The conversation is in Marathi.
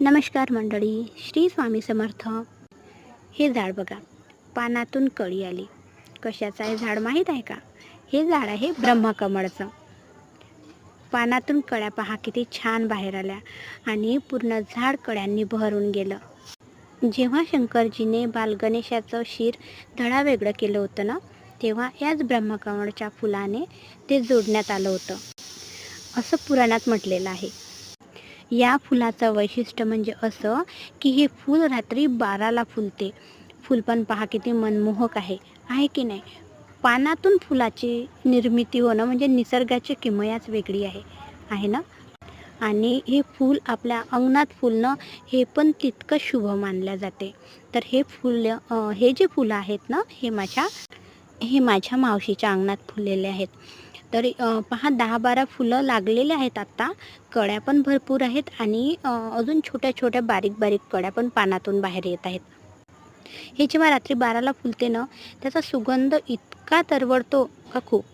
नमस्कार मंडळी श्री स्वामी समर्थ. हे झाड बघा पानातून कळी आली. कशाचं आहे झाड माहीत आहे का? हे झाड आहे ब्रह्मकमळचं. पानातून कळ्या पहा किती छान बाहेर आल्या आणि पूर्ण झाड कळ्यांनी भरून गेलं. जेव्हा शंकरजीने बालगणेशाचं शिर धडा वेगळं केलं होतं ना तेव्हा याच ब्रह्मकमळच्या फुलाने ते जोडण्यात आलं होतं. असं पुराणात म्हटलेलं आहे. या फुलाचं वैशिष्ट्य म्हणजे असं की हे फूल रात्री बाराला फुलते. फूल पण पहा किती मनमोहक आहे. आहे की नाही? पानातून फुलाची निर्मिती होणं म्हणजे निसर्गाची किमयाच वेगळी आहे. आहे ना? आणि हे फूल आपल्या अंगणात फुलणं हे पण तितकं शुभ मानलं जाते. तर हे फुल हे जे फुलं आहेत ना हे माझ्या हे माझ्या मावशीच्या अंगणात फुललेले आहेत. तर पहा दहा बारा फुलं लागलेले आहेत आत्ता. कळ्या पण भरपूर आहेत आणि अजून छोट्या छोट्या बारीक बारीक कळ्या पण पानातून बाहेर येत आहेत. हे जेव्हा रात्री बाराला फुलते ना त्याचा सुगंध इतका तरवडतो का खूप?